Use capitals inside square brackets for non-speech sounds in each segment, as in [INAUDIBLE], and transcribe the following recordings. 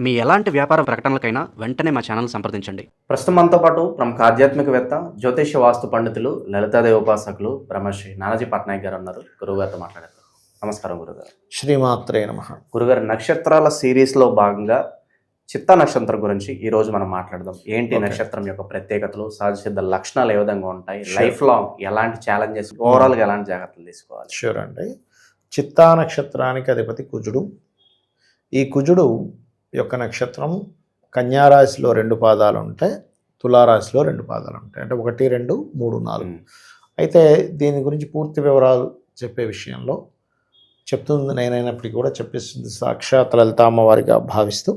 మీ ఎలాంటి వ్యాపార ప్రకటనలకైనా వెంటనే మా ఛానల్ సంప్రదించండి. ప్రస్తుతం మనతో పాటు ప్రముఖ ఆధ్యాత్మికవేత్త జ్యోతిష్య వాస్తు పండితులు లలితాదేవి ఉపాసకులు బ్రహ్మశ్రీ నానాజీ పట్నాయక్ గారు ఉన్నారు. గురువు గారితో మాట్లాడారు నమస్కారం గురుగారు. శ్రీమాత్రే నమ. గురుగారు నక్షత్రాల సిరీస్లో భాగంగా చిత్తా నక్షత్రం గురించి ఈ రోజు మనం మాట్లాడదాం. ఏంటి. నక్షత్రం యొక్క ప్రత్యేకతలు సహజ సిద్ధ లక్షణాలు ఏ విధంగా ఉంటాయి. లైఫ్ లాంగ్ ఎలాంటి ఛాలెంజెస్ ఓవరాల్గా ఎలాంటి జాగ్రత్తలు తీసుకోవాలి? షూర్ అండి. చిత్తా నక్షత్రానికి అధిపతి కుజుడు. ఈ కుజుడు యొక్క నక్షత్రం కన్యారాశిలో రెండు పాదాలు ఉంటాయి తులారాశిలో రెండు పాదాలు ఉంటాయి. అంటే ఒకటి రెండు మూడు నాలుగు. అయితే దీని గురించి పూర్తి వివరాలు చెప్పే విషయంలో చెప్తుంది నేనైనప్పటికీ కూడా చెప్పిస్తుంది సాక్షాత్ లలిత అమ్మవారిగా భావిస్తూ.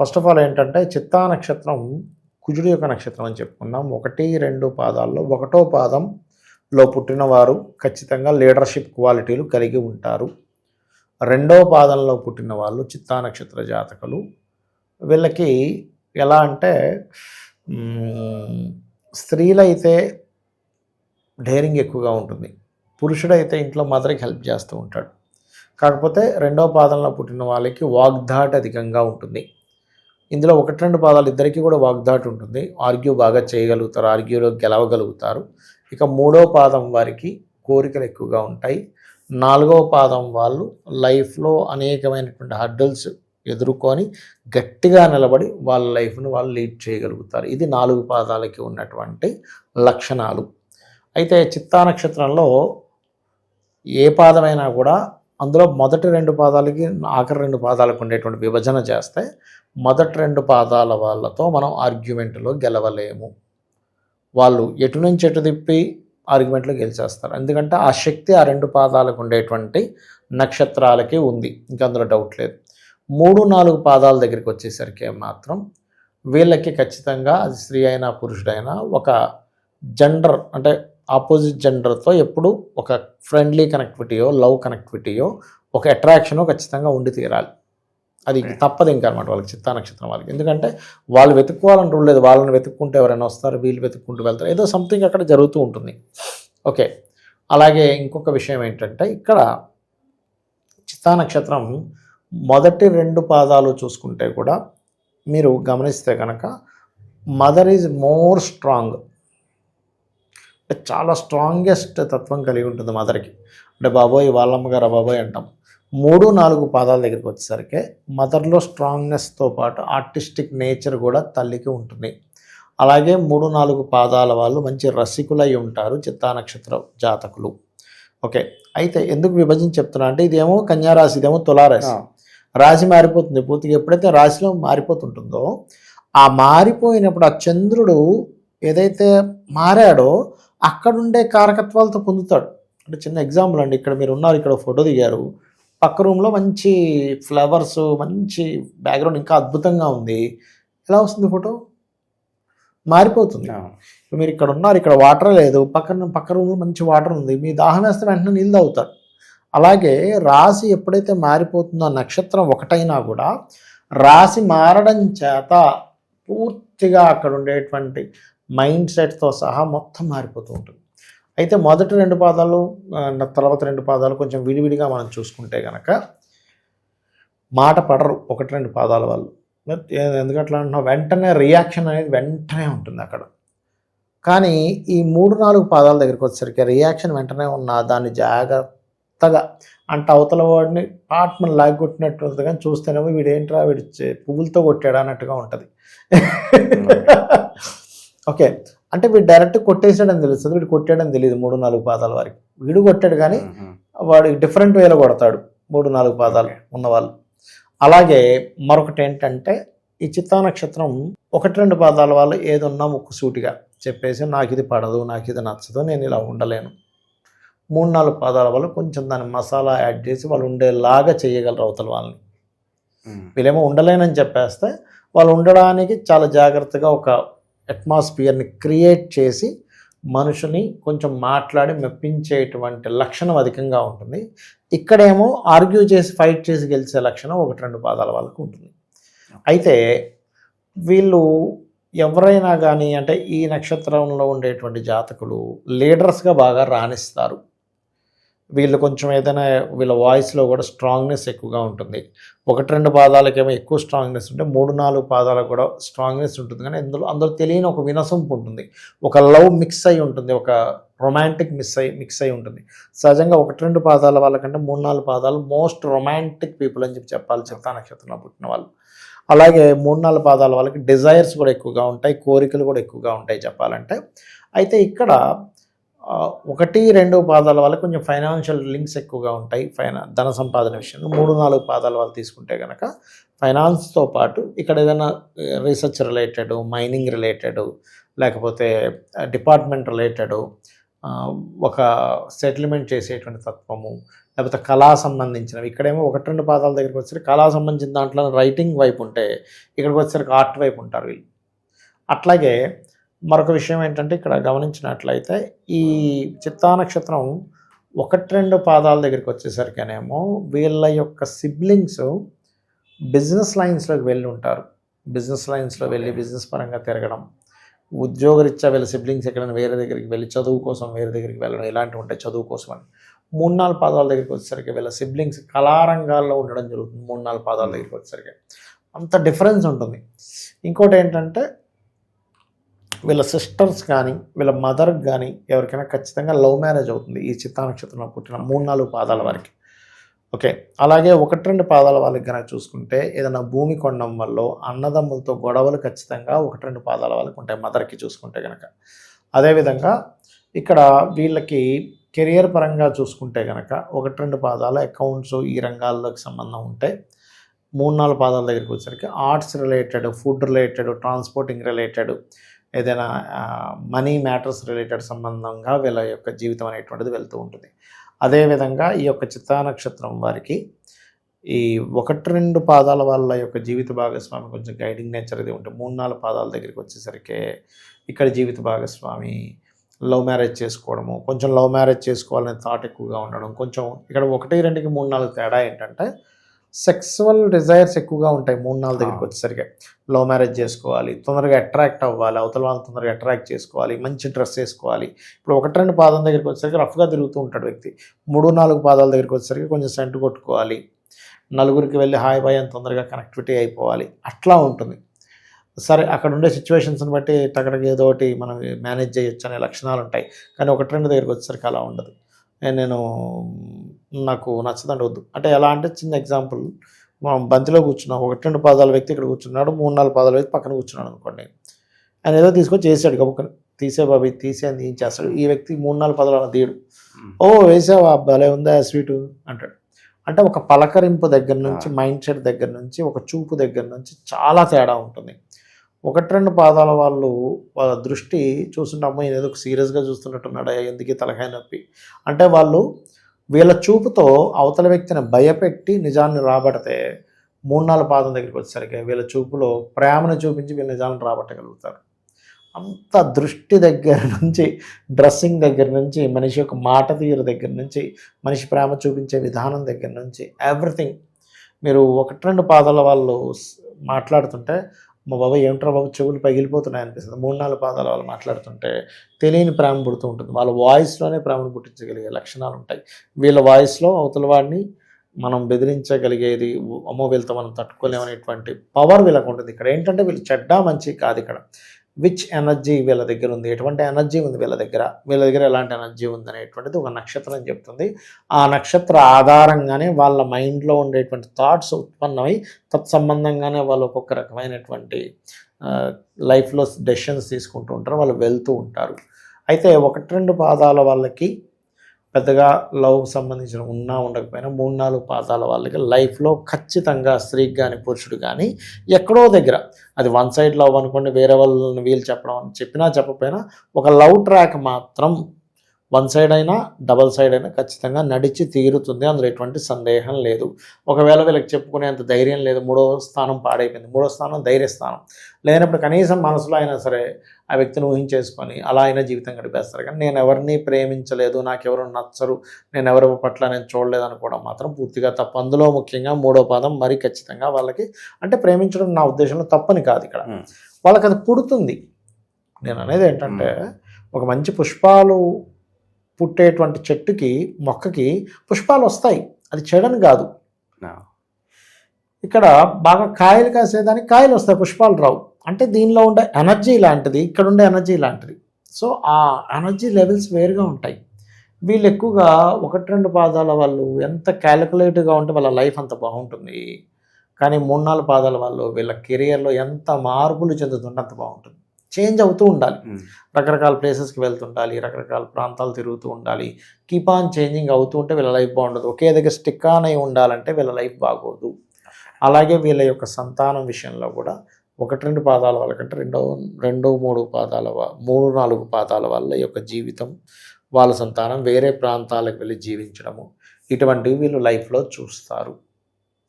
ఫస్ట్ ఆఫ్ ఆల్ ఏంటంటే చిత్తా నక్షత్రం కుజుడు యొక్క నక్షత్రం అని చెప్పుకున్నాం ఒకటి రెండు పాదాల్లో ఒకటో పాదంలో పుట్టినవారు ఖచ్చితంగా లీడర్షిప్ క్వాలిటీలు కలిగి ఉంటారు. రెండవ పాదంలో పుట్టిన వాళ్ళు చిత్తా నక్షత్ర జాతకులు. వీళ్ళకి ఎలా అంటే స్త్రీలైతే డేరింగ్ ఎక్కువగా ఉంటుంది. పురుషుడైతే ఇంట్లో మదర్కి హెల్ప్ చేస్తూ ఉంటాడు. కాకపోతే రెండవ పాదంలో పుట్టిన వాళ్ళకి వాగ్దాట్ అధికంగా ఉంటుంది. ఇందులో ఒకటి రెండు పాదాలు ఇద్దరికీ కూడా వాగ్దాట్ ఉంటుంది. ఆర్గ్యూ బాగా చేయగలుగుతారు ఆర్గ్యూలో గెలవగలుగుతారు. ఇక మూడో పాదం వారికి కోరికలు ఎక్కువగా ఉంటాయి. నాలుగవ పాదం వాళ్ళు లైఫ్లో అనేకమైనటువంటి హర్డల్స్ ఎదుర్కొని గట్టిగా నిలబడి వాళ్ళ లైఫ్ను వాళ్ళు లీడ్ చేయగలుగుతారు. ఇది నాలుగు పాదాలకి ఉన్నటువంటి లక్షణాలు. అయితే చిత్తా నక్షత్రంలో ఏ పాదమైనా కూడా అందులో మొదటి రెండు పాదాలకి ఆఖరి రెండు పాదాలకు ఉండేటువంటి విభజన చేస్తే మొదటి రెండు పాదాల వాళ్ళతో మనం ఆర్గ్యుమెంట్లో గెలవలేము. వాళ్ళు ఎటు నుంచి ఎటు తిప్పి ఆర్గ్యుమెంట్లో గెలిచేస్తారు. ఎందుకంటే ఆ శక్తి ఆ రెండు పాదాలకు ఉండేటువంటి నక్షత్రాలకి ఉంది. ఇంకా అందులో డౌట్ లేదు. మూడు నాలుగు పాదాల దగ్గరికి వచ్చేసరికి మాత్రం వీళ్ళకి ఖచ్చితంగా అది స్త్రీ అయినా పురుషుడైనా ఒక జెండర్ అంటే ఆపోజిట్ జెండర్తో ఎప్పుడు ఒక ఫ్రెండ్లీ కనెక్టివిటీయో లవ్ కనెక్టివిటీయో ఒక అట్రాక్షనో ఖచ్చితంగా ఉండి తీరాలి. అది. తప్పదు ఇంకా అనమాట వాళ్ళకి చిత్తా నక్షత్రం వాళ్ళకి. ఎందుకంటే వాళ్ళు వెతుక్కోవాలని రూల్ లేదు. వాళ్ళని వెతుక్కుంటే ఎవరైనా వస్తారు వీళ్ళు వెతుక్కుంటూ వెళ్తారు. ఏదో సంథింగ్ అక్కడ జరుగుతూ ఉంటుంది. ఓకే. అలాగే ఇంకొక విషయం ఏంటంటే ఇక్కడ చిత్తా నక్షత్రం మొదటి రెండు పాదాలు చూసుకుంటే కూడా మీరు గమనిస్తే కనుక మదర్ ఈజ్ మోర్ స్ట్రాంగ్ అంటే చాలా స్ట్రాంగెస్ట్ తత్వం కలిగి ఉంటుంది మదర్కి అంటే బాబోయ్ వాళ్ళమ్మగారు బాబోయ్ అంటాం. మూడు నాలుగు పాదాల దగ్గరికి వచ్చేసరికి మదర్లో స్ట్రాంగ్నెస్తో పాటు ఆర్టిస్టిక్ నేచర్ కూడా తల్లికి ఉంటుంది. అలాగే మూడు నాలుగు పాదాల వాళ్ళు మంచి రసికులై ఉంటారు చిత్తా నక్షత్ర జాతకులు. ఓకే అయితే ఎందుకు విభజించి చెప్తున్నా అంటే ఇదేమో కన్యారాశి ఇదేమో తులారాశి రాశి. మారిపోతుంది. పూర్తిగా ఎప్పుడైతే రాశిలో మారిపోతుంటుందో ఆ మారిపోయినప్పుడు ఆ చంద్రుడు ఏదైతే మారాడో అక్కడుండే కారకత్వాలతో పొందుతాడు. అంటే చిన్న ఎగ్జాంపుల్ అండి. ఇక్కడ మీరు ఉన్నారు ఇక్కడ ఫోటో దిగారు. పక్క రూమ్లో మంచి ఫ్లవర్స్ మంచి బ్యాక్గ్రౌండ్ ఇంకా అద్భుతంగా ఉంది. ఎలా వస్తుంది ఫోటో? మారిపోతుంది. మీరు ఇక్కడ ఉన్నారు ఇక్కడ వాటర్ లేదు పక్కన పక్క రూమ్లో మంచి వాటర్ ఉంది మీ దాహం వేస్తే వెంటనే నీళ్ళు తాగుతారు. అలాగే రాశి ఎప్పుడైతే మారిపోతుందో నక్షత్రం ఒకటైనా కూడా రాశి మారడం చేత పూర్తిగా అక్కడ ఉండేటువంటి మైండ్ సెట్తో సహా మొత్తం మారిపోతూ ఉంటుంది. అయితే మొదటి రెండు పాదాలు తర్వాత రెండు పాదాలు కొంచెం విడివిడిగా మనం చూసుకుంటే కనుక మాట పడరు ఒకటి రెండు పాదాల వాళ్ళు. ఎందుకంటే అంటున్నా వెంటనే రియాక్షన్ అనేది వెంటనే ఉంటుంది అక్కడ. కానీ ఈ మూడు నాలుగు పాదాల దగ్గరికి వచ్చేసరికి రియాక్షన్ వెంటనే ఉన్న దాన్ని జాగ్రత్తగా అంటే అవతల వాడిని పాట్మన్ లాగి కొట్టినట్టు ఉంటుంది కానీ చూస్తేనేమో వీడు ఏంట్రా వీడు పువ్వులతో కొట్టాడు అన్నట్టుగా ఉంటుంది. [LAUGHS] ఓకే. అంటే వీడు డైరెక్ట్ కొట్టేసాడని తెలుస్తుంది వీడు కొట్టాడని తెలియదు మూడు నాలుగు పాదాల వారికి. వీడు కొట్టాడు కానీ. వాడు డిఫరెంట్ వేలో కొడతాడు మూడు నాలుగు పాదాలు ఉన్నవాళ్ళు అలాగే మరొకటి ఏంటంటే ఈ చిత్తా నక్షత్రం ఒకటి రెండు పాదాల వాళ్ళు ఏదున్నా ముక్కు సూటిగా చెప్పేసి నాకు ఇది పడదు నాకు ఇది నచ్చదు నేను ఇలా ఉండలేను. మూడు నాలుగు పాదాల వాళ్ళు కొంచెం దాని మసాలా యాడ్ చేసి వాళ్ళు ఉండేలాగా చేయగలరు అవతల వాళ్ళని. వీళ్ళేమో ఉండలేనని చెప్పేస్తే వాళ్ళు ఉండడానికి చాలా జాగ్రత్తగా ఒక అట్మాస్ఫియర్ని క్రియేట్ చేసి మనుషుని కొంచెం మాట్లాడి మెప్పించేటువంటి లక్షణం అధికంగా ఉంటుంది. ఇక్కడేమో ఆర్గ్యూ చేసి ఫైట్ చేసి గెలిచే లక్షణం ఒకటి రెండు పాదాల వాళ్ళకు ఉంటుంది. అయితే వీళ్ళు ఎవరైనా కానీ అంటే ఈ నక్షత్రంలో ఉండేటువంటి జాతకులు లీడర్స్గా బాగా రాణిస్తారు. వీళ్ళు కొంచెం ఏదైనా వీళ్ళ వాయిస్లో కూడా స్ట్రాంగ్నెస్ ఎక్కువగా ఉంటుంది. ఒకటి రెండు పాదాలకేమో ఎక్కువ స్ట్రాంగ్నెస్ ఉంటే మూడు నాలుగు పాదాలకు కూడా స్ట్రాంగ్నెస్ ఉంటుంది. కానీ ఇందులో అందులో తెలియని ఒక వినసొంపు ఉంటుంది. ఒక లవ్ మిక్స్ అయి ఉంటుంది. ఒక రొమాంటిక్ మిస్ అయి మిక్స్ అయి ఉంటుంది. సహజంగా ఒకటి రెండు పాదాల వాళ్ళకంటే మూడు నాలుగు పాదాలు మోస్ట్ రొమాంటిక్ పీపుల్ అని చెప్పి చెప్పాలి. చెప్తా నక్షత్రంలో పుట్టిన వాళ్ళు. అలాగే మూడు నాలుగు పాదాల వాళ్ళకి డిజైర్స్ కూడా ఎక్కువగా ఉంటాయి. కోరికలు కూడా ఎక్కువగా ఉంటాయి చెప్పాలంటే. అయితే ఇక్కడ ఒకటి రెండు పాదాల వల్ల కొంచెం ఫైనాన్షియల్ లింక్స్ ఎక్కువగా ఉంటాయి. ఫైనా ధన సంపాదన విషయంలో మూడు నాలుగు పాదాల వాళ్ళు తీసుకుంటే కనుక ఫైనాన్స్తో పాటు ఇక్కడ ఏదైనా రీసెర్చ్ రిలేటెడ్ మైనింగ్ రిలేటెడ్ లేకపోతే డిపార్ట్మెంట్ రిలేటెడ్ ఒక సెటిల్మెంట్ చేసేటువంటి తత్వము లేకపోతే కళా సంబంధించినవి. ఇక్కడేమో ఒకటి రెండు పాదాల దగ్గరికి వచ్చేసరికి కళా సంబంధించిన దాంట్లో రైటింగ్ వైపు ఉంటే ఇక్కడికి వచ్చేసరికి ఆర్ట్ వైపు ఉంటారు వీళ్ళు. అట్లాగే మరొక విషయం ఏంటంటే ఇక్కడ గమనించినట్లయితే ఈ చిత్తా నక్షత్రం ఒకటి రెండు పాదాల దగ్గరికి వచ్చేసరికినేమో వీళ్ళ యొక్క సిబ్లింగ్స్ బిజినెస్ లైన్స్లోకి వెళ్ళి ఉంటారు. బిజినెస్ లైన్స్లో వెళ్ళి బిజినెస్ పరంగా తిరగడం ఉద్యోగరీత్యా వీళ్ళ సిబ్లింగ్స్ ఎక్కడైనా వేరే దగ్గరికి వెళ్ళి చదువు కోసం వేరే దగ్గరికి వెళ్ళడం ఇలాంటివి ఉంటాయి చదువు కోసం అని. మూడు నాలుగు పాదాల దగ్గరికి వచ్చేసరికి వీళ్ళ సిబ్లింగ్స్ కళారంగాల్లో ఉండడం జరుగుతుంది మూడు నాలుగు పాదాల దగ్గరికి వచ్చేసరికి. అంత డిఫరెన్స్ ఉంటుంది. ఇంకోటి ఏంటంటే వీళ్ళ సిస్టర్స్ కానీ వీళ్ళ మదర్కి కానీ ఎవరికైనా ఖచ్చితంగా లవ్ మ్యారేజ్ అవుతుంది ఈ చిత్తా నక్షత్రంలో పుట్టిన మూడు నాలుగు పాదాల వారికి. ఓకే? అలాగే ఒకటి రెండు పాదాల వాళ్ళకి కనుక చూసుకుంటే ఏదైనా భూమి కొండం వల్ల అన్నదమ్ములతో గొడవలు ఖచ్చితంగా ఒకటి రెండు పాదాల వాళ్ళకి ఉంటాయి మదర్కి చూసుకుంటే కనుక అదేవిధంగా ఇక్కడ వీళ్ళకి కెరియర్ పరంగా చూసుకుంటే కనుక ఒకటి రెండు పాదాల అకౌంట్స్ ఈ రంగాల్లోకి సంబంధం ఉంటే మూడు నాలుగు పాదాల దగ్గరికి వచ్చేసరికి arts related food related transporting related ఏదైనా మనీ మ్యాటర్స్ రిలేటెడ్ సంబంధంగా వీళ్ళ యొక్క జీవితం అనేటువంటిది వెళ్తూ ఉంటుంది. అదేవిధంగా ఈ యొక్క చిత్తానక్షత్రం వారికి ఈ ఒకటి రెండు పాదాల వాళ్ళ యొక్క జీవిత భాగస్వామి కొంచెం గైడింగ్ నేచర్ అది ఉంటుంది. మూడు నాలుగు పాదాల దగ్గరికి వచ్చేసరికి ఇక్కడ జీవిత భాగస్వామి లవ్ మ్యారేజ్ చేసుకోవడము కొంచెం లవ్ మ్యారేజ్ చేసుకోవాలనే థాట్ ఎక్కువగా ఉండడం కొంచెం ఇక్కడ ఒకటి రెండుకి మూడు నాలుగు తేడా ఏంటంటే సెక్సువల్ డిజైర్స్ ఎక్కువగా ఉంటాయి మూడు నాలుగు దగ్గరికి వచ్చేసరికి. లవ్ మ్యారేజ్ చేసుకోవాలి తొందరగా అట్రాక్ట్ అవ్వాలి అవతల వాళ్ళు తొందరగా అట్రాక్ట్ చేసుకోవాలి మంచి డ్రెస్ వేసుకోవాలి. ఇప్పుడు ఒకటి రెండు పాదం దగ్గరికి వచ్చేసరికి రఫ్గా తిరుగుతూ ఉంటాడు వ్యక్తి. మూడు నాలుగు పాదాల దగ్గరికి వచ్చేసరికి కొంచెం సెంట్ కొట్టుకోవాలి. నలుగురికి వెళ్ళి హాయ్ బాయ్ అని తొందరగా కనెక్టివిటీ అయిపోవాలి. అట్లా ఉంటుంది. సరే అక్కడ ఉండే సిచ్యువేషన్స్ని బట్టి అక్కడికి ఏదో ఒకటి మనం మేనేజ్ చేయొచ్చు అనే లక్షణాలు ఉంటాయి. కానీ ఒకటి రెండు దగ్గరికి వచ్చేసరికి అలా ఉండదు. నేను- నాకు నచ్చదండి వద్దు. అంటే ఎలా అంటే చిన్న ఎగ్జాంపుల్ మనం బంతిలో కూర్చున్నాం ఒకటి రెండు పాదాల వ్యక్తి ఇక్కడ కూర్చున్నాడు మూడు నాలుగు పాదాల వ్యక్తి పక్కన కూర్చున్నాడు అనుకోండి. ఆయన ఏదో తీసుకొని చేసాడు గబుక్కని తీసే బాబు తీసే అని ఏం చేస్తాడు? ఈ వ్యక్తి మూడు నాలుగు పదాలు అలా తీయడు. ఓ వేసావా? భలే ఉందా స్వీటు? అంటాడు. అంటే ఒక పలకరింపు దగ్గర నుంచి మైండ్ సెట్ దగ్గర నుంచి ఒక చూపు దగ్గర నుంచి చాలా తేడా ఉంటుంది. ఒకటి రెండు పాదాల వాళ్ళు వాళ్ళ దృష్టి చూస్తుంటే అమ్మ ఏదో సీరియస్గా చూస్తున్నట్టున్నాడు ఎందుకు తలకాయ నొప్పి? అంటే వాళ్ళు వీళ్ళ చూపుతో అవతల వ్యక్తిని భయపెట్టి నిజాన్ని రాబడితే మూడు నాలుగు పాదం దగ్గరికి వచ్చేసరికి వీళ్ళ చూపులో ప్రేమను చూపించి వీళ్ళ నిజాలను రాబట్టగలుగుతారు. అంత దృష్టి దగ్గర నుంచి డ్రెస్సింగ్ దగ్గర నుంచి మనిషి యొక్క మాట తీరు దగ్గర నుంచి మనిషి ప్రేమ చూపించే విధానం దగ్గర నుంచి ఎవ్రీథింగ్. మీరు ఒకటి రెండు పాదాల వాళ్ళు మాట్లాడుతుంటే మా బాబా ఏమిట్రా బాబు? చెవులు పగిలిపోతున్నాయి అనిపిస్తుంది. మూడు నాలుగు పాదాలు వాళ్ళు మాట్లాడుతుంటే తెలియని ప్రేమ పుడుతూ ఉంటుంది. వాళ్ళ వాయిస్లోనే ప్రేమను పుట్టించగలిగే లక్షణాలు ఉంటాయి. వీళ్ళ వాయిస్లో అవతల వాడిని మనం బెదిరించగలిగేది అమ్మో వీళ్ళతో మనం తట్టుకోలేమనేటువంటి పవర్ వీళ్ళకు ఉంటుంది. ఇక్కడ ఏంటంటే వీళ్ళు చెడ్డ మంచి కాదు ఇక్కడ. విచ్ ఎనర్జీ వీళ్ళ దగ్గర ఉంది? ఎటువంటి ఎనర్జీ ఉంది వీళ్ళ దగ్గర? వీళ్ళ దగ్గర ఎలాంటి ఎనర్జీ ఉంది అనేటువంటిది ఒక నక్షత్రం చెప్తుంది. ఆ నక్షత్ర ఆధారంగానే వాళ్ళ మైండ్లో ఉండేటువంటి థాట్స్ ఉత్పన్నమై తత్సంబంధంగానే వాళ్ళు ఒక్కొక్క రకమైనటువంటి లైఫ్లో డెసిషన్స్ తీసుకుంటూ ఉంటారు వాళ్ళు వెళ్తూ ఉంటారు. అయితే ఒకటి రెండు పాదాల వాళ్ళకి పెద్దగా లవ్ సంబంధించిన ఉన్నా ఉండకపోయినా మూడు నాలుగు పాతాల వాళ్ళకి లైఫ్లో ఖచ్చితంగా స్త్రీకి కానీ పురుషుడు కానీ ఎక్కడో దగ్గర. అది వన్ సైడ్ లవ్ అనుకోండి వేరే వాళ్ళని వీళ్ళు చెప్పడం అని చెప్పినా చెప్పకపోయినా ఒక లవ్ ట్రాక్ మాత్రం వన్ సైడ్ అయినా డబల్ సైడ్ అయినా ఖచ్చితంగా నడిచి తీరుతుంది. అందులో ఎటువంటి సందేహం లేదు. ఒకవేళ వీళ్ళకి చెప్పుకునేంత ధైర్యం లేదు. మూడో స్థానం పాడైపోయింది. మూడో స్థానం ధైర్య స్థానం లేనప్పుడు కనీసం మనసులో అయినా సరే ఆ వ్యక్తిని ఊహించేసుకొని అలా అయినా జీవితం గడిపేస్తారు. కానీ నేను ఎవరిని ప్రేమించలేదు నాకు ఎవరు నచ్చరు నేను ఎవరి పట్ల నేను చూడలేదు అనుకోవడం మాత్రం పూర్తిగా తప్పు. అందులో ముఖ్యంగా మూడో పాదం మరీ ఖచ్చితంగా వాళ్ళకి అంటే ప్రేమించడం నా ఉద్దేశంలో తప్పని కాదు ఇక్కడ. వాళ్ళకి అది పుడుతుంది. నేను అనేది ఏంటంటే ఒక మంచి పుష్పాలు పుట్టేటువంటి చెట్టుకి మొక్కకి పుష్పాలు వస్తాయి. అది చెడని కాదు. ఇక్కడ బాగా కాయలు కాసేదానికి కాయలు వస్తాయి పుష్పాలు రావు. అంటే దీనిలో ఉండే ఎనర్జీ లాంటిది ఇక్కడ ఉండే ఎనర్జీ లాంటిది. సో ఆ ఎనర్జీ లెవెల్స్ వేరుగా ఉంటాయి. వీళ్ళు ఎక్కువగా ఒకటి రెండు పాదాల వాళ్ళు ఎంత క్యాలిక్యులేటివ్గా ఉంటే వాళ్ళ లైఫ్ అంత బాగుంటుంది. కానీ మూడు నాలుగు పాదాల వాళ్ళు వీళ్ళ కెరియర్లో ఎంత మార్పులు చెందుతుంటే అంత బాగుంటుంది. చేంజ్ అవుతూ ఉండాలి. రకరకాల ప్లేసెస్కి వెళ్తుండాలి రకరకాల ప్రాంతాలు తిరుగుతూ ఉండాలి. కీప్ ఆన్ చేంజింగ్ అవుతూ ఉంటే వీళ్ళ లైఫ్ బాగుండదు. ఒకే దగ్గర స్టిక్ ఆన్ అయి ఉండాలంటే వీళ్ళ లైఫ్ బాగోదు. అలాగే వీళ్ళ యొక్క సంతానం విషయంలో కూడా ఒకటి రెండు పాదాల వాళ్ళకంటే రెండో రెండు మూడు పాదాల మూడు నాలుగు పాదాల వాళ్ళ యొక్క జీవితం వాళ్ళ సంతానం వేరే ప్రాంతాలకు వెళ్ళి జీవించడము. ఇటువంటివి వీళ్ళు లైఫ్లో చూస్తారు.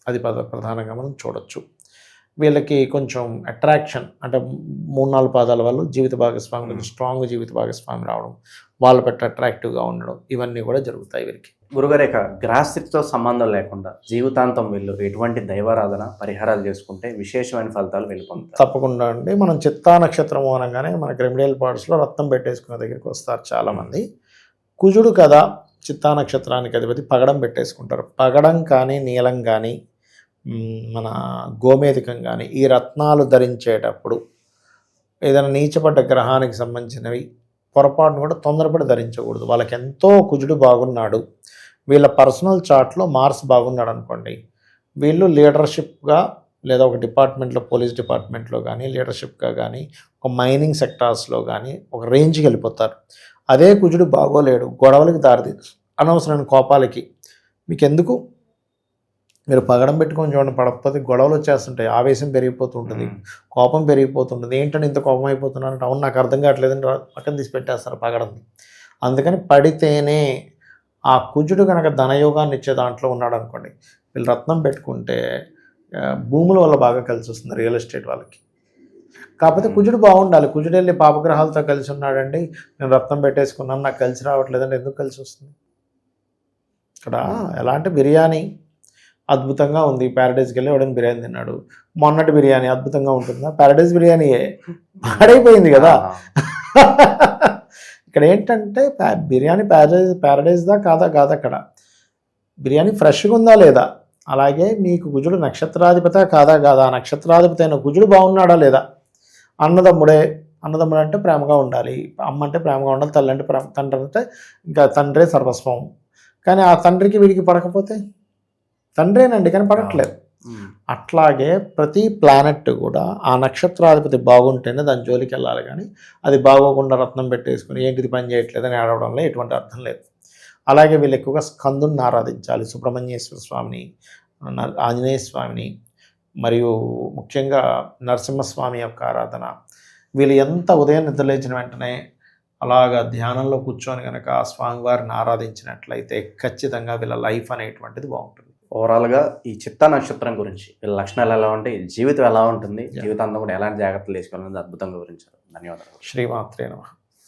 అది ప్రధ- ప్రధానంగా మనం చూడొచ్చు. వీళ్ళకి కొంచెం అట్రాక్షన్ అంటే మూడు నాలుగు పాదాల వాళ్ళు జీవిత భాగస్వామి కొంచెం స్ట్రాంగ్ జీవిత భాగస్వామి రావడం వాళ్ళ పట్ల అట్రాక్టివ్గా ఉండడం ఇవన్నీ కూడా జరుగుతాయి వీరికి గురుగారు ఇక సంబంధం లేకుండా జీవితాంతం వీళ్ళు ఎటువంటి దైవారాధన పరిహారాలు చేసుకుంటే విశేషమైన ఫలితాలు వీళ్ళు తప్పకుండా అండి. మనం చిత్తా నక్షత్రం అనగానే మనకి రెమిడియల్ పార్ట్స్లో రత్నం పెట్టేసుకునే దగ్గరికి వస్తారు చాలామంది. కుజుడు కదా చిత్తా నక్షత్రానికి అధిపతి పగడం పెట్టేసుకుంటారు. పగడం కానీ నీలం కానీ మన గోమేధికం కానీ ఈ రత్నాలు ధరించేటప్పుడు ఏదైనా నీచపడ్డ గ్రహానికి సంబంధించినవి పొరపాటును కూడా తొందరపడి ధరించకూడదు. వాళ్ళకి ఎంతో కుజుడు బాగున్నాడు. వీళ్ళ పర్సనల్ చార్ట్లో మార్స్ బాగున్నాడు అనుకోండి వీళ్ళు లీడర్షిప్గా లేదా ఒక డిపార్ట్మెంట్లో పోలీస్ డిపార్ట్మెంట్లో కానీ లీడర్షిప్గా కానీ ఒక మైనింగ్ సెక్టార్స్లో కానీ ఒక రేంజ్కి వెళ్ళిపోతారు. అదే కుజుడు బాగోలేడు. గొడవలకి దారిది అనవసరమైన కోపాలకి. మీకు ఎందుకు మీరు పగడం పెట్టుకొని చూడండి పడకపోతే గొడవలు వచ్చేస్తుంటాయి. ఆవేశం పెరిగిపోతుంటుంది. కోపం పెరిగిపోతుంటుంది. ఏంటంటే ఇంత కోపం అయిపోతున్నానంటే అవును నాకు అర్థం కావట్లేదని పక్కన తీసి పెట్టేస్తారు పగడంది అందుకని పడితేనే ఆ కుజుడు కనుక ధనయోగాన్ని ఇచ్చే దాంట్లో ఉన్నాడు అనుకోండి వీళ్ళు రత్నం పెట్టుకుంటే భూముల వల్ల బాగా కలిసి వస్తుంది రియల్ ఎస్టేట్ వాళ్ళకి. కాకపోతే కుజుడు బాగుండాలి. కుజుడు వెళ్ళి పాపగ్రహాలతో కలిసి ఉన్నాడండి నేను రత్నం పెట్టేసుకున్నాను నాకు కలిసి రావట్లేదంటే ఎందుకు కలిసి వస్తుంది? ఇక్కడ ఎలా అంటే బిర్యానీ అద్భుతంగా ఉంది. ప్యారడైజ్కి వెళ్ళి ఎవడైనా బిర్యానీ తిన్నాడు. మొన్నటి బిర్యానీ అద్భుతంగా ఉంటుందా? ప్యారడైజ్ బిర్యానీయే. పాడైపోయింది కదా. ఇక్కడ ఏంటంటే ప్యా- బిర్యానీ ప్యారడైజ్ ప్యారడైజ్దా కాదా కాదా అక్కడ. బిర్యానీ ఫ్రెష్గా ఉందా లేదా? అలాగే మీకు కుజుడు నక్షత్రాధిపత కాదా కాదా? నక్షత్రాధిపతి అయిన కుజుడు బాగున్నాడా లేదా? అన్నదమ్ముడే అన్నదమ్ముడు అంటే ప్రేమగా ఉండాలి. అమ్మ అంటే ప్రేమగా ఉండాలి తల్లి అంటే ప్రేమ తండ్రి అంటే ఇంకా తండ్రే సర్వస్వం. కానీ ఆ తండ్రికి వీడికి పడకపోతే? తండ్రేనండి కానీ పడట్లేదు. అట్లాగే ప్రతి ప్లానెట్ కూడా ఆ నక్షత్రాధిపతి బాగుంటేనే దాని జోలికి వెళ్ళాలి కానీ అది బాగోకుండా రత్నం పెట్టేసుకుని ఏంటిది పని చేయట్లేదని ఆడవడంలో ఎటువంటి అర్థం లేదు. అలాగే వీళ్ళు ఎక్కువగా స్కందుని ఆరాధించాలి. సుబ్రహ్మణ్యేశ్వర స్వామిని ఆంజనేయ స్వామిని మరియు ముఖ్యంగా నరసింహస్వామి యొక్క ఆరాధన. వీళ్ళు ఎంత ఉదయం నిద్రలేచిన వెంటనే అలాగా ధ్యానంలో కూర్చొని కనుక ఆ స్వామివారిని ఆరాధించినట్లయితే ఖచ్చితంగా వీళ్ళ లైఫ్ అనేటువంటిది బాగుంటుంది. ఓవరాల్గా ఈ చిత్తా నక్షత్రం గురించి వీళ్ళ లక్షణాలు ఎలా ఉంటాయి జీవితం ఎలా ఉంటుంది. జీవితాంతం కూడా ఎలాంటి జాగ్రత్తలు తీసుకోవాలనేది అద్భుతంగా వివరించారు. ధన్యవాదాలు. శ్రీమాత్రే నమః.